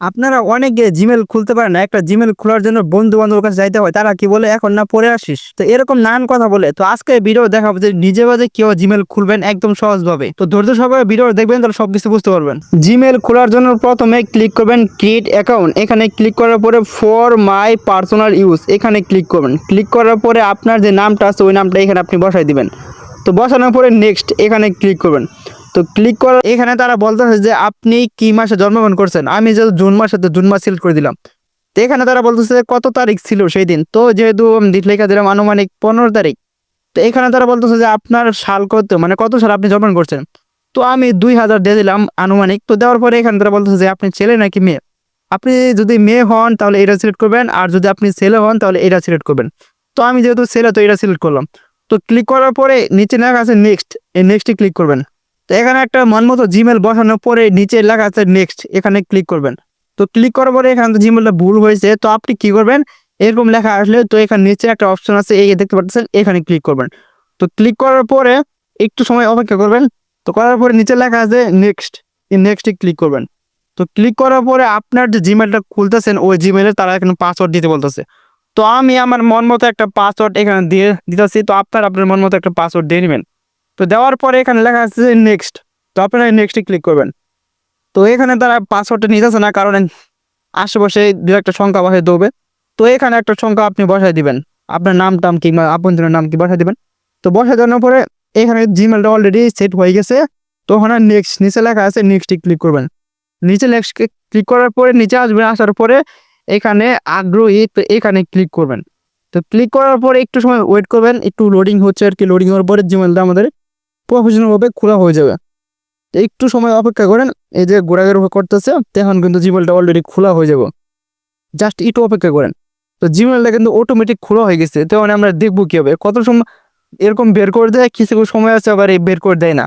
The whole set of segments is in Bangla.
আপনারা অনেকে জিমেল খুলতে পারেন না। একটা জিমেল খোলার জন্য বন্ধু বান্ধবের কাছে যাইতে হয়। তারা কি বলে, এখন না, পরে আসিস। তো এরকম নানান কথা বলে। তো আজকে ভিডিও দেখাবো যে নিজে বাজে কেউ জিমেল খুলবেন একদম সহজভাবে। তো ধৈর্য সহকারে ভিডিও দেখবেন, তাহলে সবকিছু বুঝতে পারবেন। জিমেল খোলার জন্য প্রথমে ক্লিক করবেন ক্রিয়েট অ্যাকাউন্ট এখানে ক্লিক করার পরে ফর মাই পার্সোনাল ইউজ এখানে ক্লিক করবেন। ক্লিক করার পরে আপনার যে নামটা আছে, ওই নামটা এখানে আপনি বসাই দিবেন। তো বসানোর পরে নেক্সট এখানে ক্লিক করবেন। তো ক্লিক করার এখানে তারা বলতেছে যে, আপনি কি মাসে জন্মগ্রহণ করছেন? আমি যে জুন মাসে তো জুন মাস সিলেক্ট করে দিলাম। তো এখানে তারা বলতেছে কত তারিখ ছিল সেই দিন? তো যেহেতু আমি লেখা দিলাম আনুমানিক পনেরো তারিখ। তো এখানে তারা বলতেছে যে, আপনার সাল কত মানে কত সাল আপনি জন্মগ্রহণ করছেন? তো আমি দুই হাজার দিয়ে দিলাম আনুমানিক। তো দেওয়ার পরে এখানে তারা বলতেছে যে, আপনি ছেলে নাকি মেয়ে? আপনি যদি মেয়ে হন তাহলে এটা সিলেক্ট করবেন, আর যদি আপনি ছেলে হন তাহলে এটা সিলেক্ট করবেন। তো আমি যেহেতু ছেলে, তো এটা সিলেক্ট করলাম। তো ক্লিক করার পরে নিচে লেখা আছে নেক্সট এই নেক্সটে ক্লিক করবেন। তো এখানে একটা মন মতো জিমেল বসানোর পরে নিচে লেখা আছে নেক্সট এখানে ক্লিক করবেন। তো ক্লিক করার পরে এখানে তো জিমেলটা ভুল হয়েছে, তো আপনি কি করবেন? এরকম লেখা আসলে তো এখানে নিচে একটা অপশন আছে, এই দেখতে পাচ্ছেন, এখানে ক্লিক করবেন। তো ক্লিক করার পরে একটু সময় অপেক্ষা করবেন, তো করার পরে নিচে লেখা আছে নেক্সট এই নেক্সটে ক্লিক করবেন। তো ক্লিক করার পরে আপনার যে জিমেলটা খুলতেছেন, ওই জিমেলে তারা এখানে পাসওয়ার্ড দিতে বলতেছে। তো আমি আমার মন মতো একটা পাসওয়ার্ড এখানে দিয়ে দিতেছি, তো আপনার আপনার মন মতো একটা পাসওয়ার্ড দিয়ে নেবেন। তো দেওয়ার পরে এখানে লেখা আছে যে নেক্সট তো আপনারা নেক্সটে ক্লিক করবেন। তো এখানে তারা পাসওয়ার্ডটা নিতেছে না, কারণ আশেপাশে দু একটা সংখ্যা বসাই দেবে। তো এখানে একটা সংখ্যা আপনি বসাই দিবেন। আপনার নাম, টাম কিংবা আপনজনের নাম কি বসাই দিবেন। তো বসাই দেওয়ার পরে এখানে জিমেলটা অলরেডি সেট হয়ে গেছে। তো ওখানে নেক্সট নিচে লেখা আছে নেক্সটে ক্লিক করবেন। নিচে নেক্সট ক্লিক করার পরে নিচে আসবেন আসার পরে এখানে আগ্রহী তো এখানে ক্লিক করবেন। তো ক্লিক করার পরে একটু সময় ওয়েট করবেন। একটু লোডিং হচ্ছে আর কি লোডিং হওয়ার পরে জিমেলটা আমাদের প্রফেশনালভাবে খোলা হয়ে যাবে। একটু সময় অপেক্ষা করেন, এই যে ঘোরাঘুরি করতেছে, তখন কিন্তু জিমেলটা অলরেডি খোলা হয়ে যাবে। জাস্ট একটু অপেক্ষা করেন। তো জিমেলটা কিন্তু অটোমেটিক খোলা হয়ে গেছে, তখন আমরা দেখব কী হবে কত সময় এরকম বের করে দেয়, কিছু সময় আছে, আবার এই বের করে দেয় না।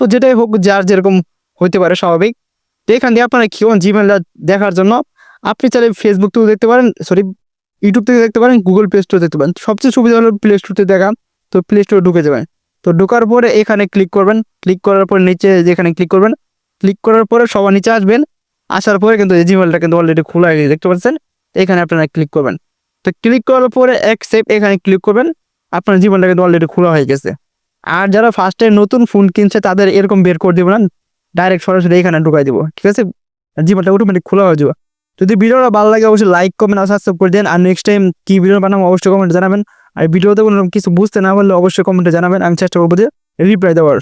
তো যেটাই হোক, যার যেরকম হইতে পারে স্বাভাবিক। তো এখান দিয়ে আপনারা কি জিমেলটা দেখার জন্য আপনি চাইলে ফেসবুক থেকেও দেখতে পারেন সরি ইউটিউব থেকে দেখতে পারেন গুগল প্লে স্টোর দেখতে পারেন। সবচেয়ে সুবিধা হলো প্লে স্টোরতে দেখা, তো প্লে স্টোরে ঢুকে যাবেন। তো ঢোকার পরে এখানে ক্লিক করবেন। ক্লিক করার পরে নিচে যেখানে ক্লিক করবেন ক্লিক করার পরে সবার নিচে আসবেন। আসার পরে কিন্তু এই জিমেলটা কিন্তু অলরেডি খোলা হয়ে গেছে, দেখতে পাচ্ছেন? এখানে আপনারা ক্লিক করবেন। তো ক্লিক করার পরে অ্যাকসেপ্ট এখানে ক্লিক করবেন। আপনার জিমেলটা কিন্তু অলরেডি খোলা হয়ে গেছে। আর যারা ফার্স্টে নতুন ফোন কিনছে, তাদের এরকম বের করে দিব না ডাইরেক্ট সরাসরি এখানে ঢুকাই দেবো, ঠিক আছে? জিমেলটা অটোমেটিক খোলা হয়ে যাবে। যদি ভিডিওটা ভালো লাগে, অবশ্যই লাইক কমেন্ট আর সাবস্ক্রাইব করে দেন। আর নেক্সট টাইম কি ভিডিও বানাবো, অবশ্যই কমেন্টে জানাবেন। আর ভিডিওতে কোনো কিছু বুঝতে না পারলে অবশ্যই কমেন্টে জানাবেন। আমি চেষ্টা করব যে রিপ্লাই দেওয়ার।